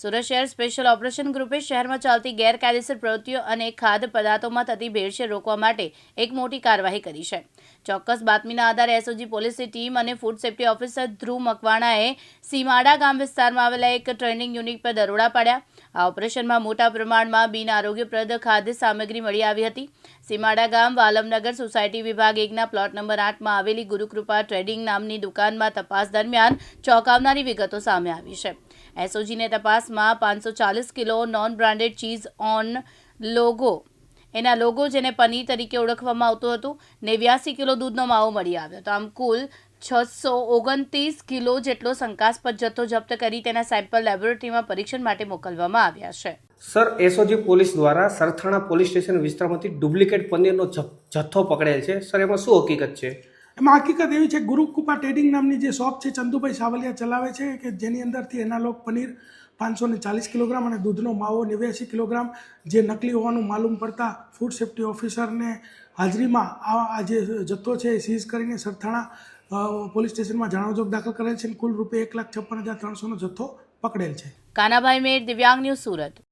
સુરત શહેર special operation ગ્રુપે શહેરમાં ચાલતી ગેરકાયદેસર પ્રવૃત્તિઓ અને ખાદ્ય પદાર્થોમાં થતી ભેળસેળ રોકવા માટે એક મોટી કાર્યવાહી કરી છે. ચોક્કસ બાતમીના આધારે એસઓજી પોલીસની ટીમ અને ફૂડ સેફ્ટી ઓફિસર ધ્રુવ મકવાણાએ સીમાડા ગામ વિસ્તારમાં આવેલા એક ટ્રેનિંગ યુનિટ પર દરોડા પાડ્યા. આ ઓપરેશનમાં મોટા પ્રમાણમાં બિન આરોગ્યપ્રદ ખાદ્ય સામગ્રી મળી આવી હતી. સીમાડા ગામ વાલમનગર સોસાયટી વિભાગ એકના પ્લોટ નંબર આઠમાં આવેલી ગુરુકૃપા ટ્રેડિંગ નામની દુકાનમાં તપાસ દરમિયાન ચોંકાવનારી વિગતો સામે આવી છે. એસઓજીને તપાસમાં પાંચસો ચાલીસ kilo non branded cheese on logo એના લોગો જેને પનીર તરીકે ઓળખવામાં આવતું હતું, નેવ્યાસી કિલો દૂધનો માવો મળી આવ્યો તો આમ કુલ છસો ઓગણત્રીસ કિલો જેટલો શંકાસ્પદ જથ્થો જપ્ત કરી તેના સેમ્પલ લેબોરેટરીમાં પરીક્ષણ માટે મોકલવામાં આવ્યા છે. સર એસઓજી પોલીસ દ્વારા સરથાણા પોલીસ સ્ટેશન વિસ્તારમાંથી ડુપ્લિકેટ પનીરનો જથ્થો પકડેલ છે. સર એમાં શું હકીકત છે? એમાં હકીકત એવી છે ગુરુકૃપા ટ્રેડિંગ નામની જે શોપ છે ચંદુભાઈ સાવલિયા ચલાવે છે કે જેની અંદરથી એના લોક પનીર પાંચસો ને ચાલીસ કિલોગ્રામ અને દૂધનો માવો નેવ્યાસી કિલોગ્રામ. જે નકલી હોવાનું માલુમ પડતા ફૂડ સેફ્ટી ઓફિસરને હાજરીમાં આ આ જે જથ્થો છે એ સીઝ કરીને સરથાણા પોલીસ સ્ટેશનમાં જાણવજોગ દાખલ કરેલ છે કુલ રૂપે એક લાખ છપ્પન હજાર ત્રણસોનો જથ્થો પકડેલ છે. કાનાભાઈ મેર, દિવ્યાંગ ન્યૂઝ સુરત.